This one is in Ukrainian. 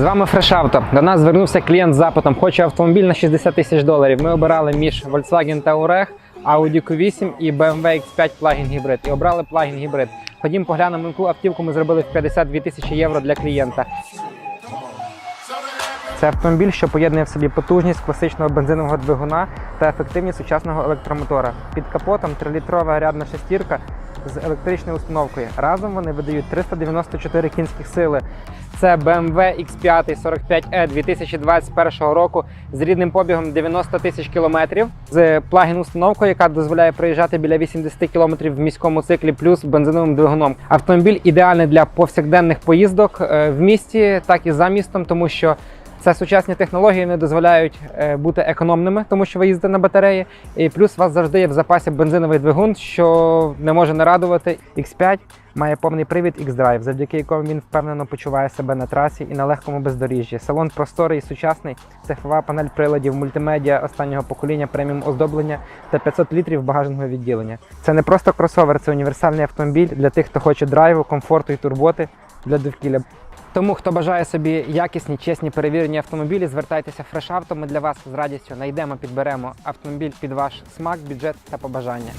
з вами Auto. До нас звернувся клієнт з запитом. Хоче автомобіль на 60 тисяч доларів. Ми обирали між Volkswagen Touareg, Audi Q8 і BMW X5 плагін гібрид. І обрали плагін гібрид. Ходім поглянемо, яку автівку ми зробили в 52 тисячі євро для клієнта. Це автомобіль, що поєднує в собі потужність класичного бензинового двигуна та ефективність сучасного електромотора. Під капотом 3-літрова рядна шестірка з електричною установкою. Разом вони видають 394 кінських сили. Це BMW X5 45E 2021 року з рідним побігом 90 тисяч кілометрів, з плагін-установкою, яка дозволяє проїжджати біля 80 кілометрів в міському циклі, плюс бензиновим двигуном. Автомобіль ідеальний для повсякденних поїздок е, в місті, так і за містом, тому що це сучасні технології не дозволяють е, бути економними, тому що ви їздите на батареї. І плюс у вас завжди є в запасі бензиновий двигун, що не може не радувати. X5 має повний привід X-Drive, завдяки якому він впевнено почуває себе на трасі і на легкому бездоріжжі. Салон просторий і сучасний, цифрова панель приладів, мультимедіа останнього покоління, преміум оздоблення та 500 літрів багажного відділення. Це не просто кросовер, це універсальний автомобіль для тих, хто хоче драйву, комфорту і турботи для довкілля. Тому, хто бажає собі якісні, чесні перевірені автомобілі, звертайтеся в Auto. Ми для вас з радістю знайдемо, підберемо автомобіль під ваш смак, бюджет та побажання.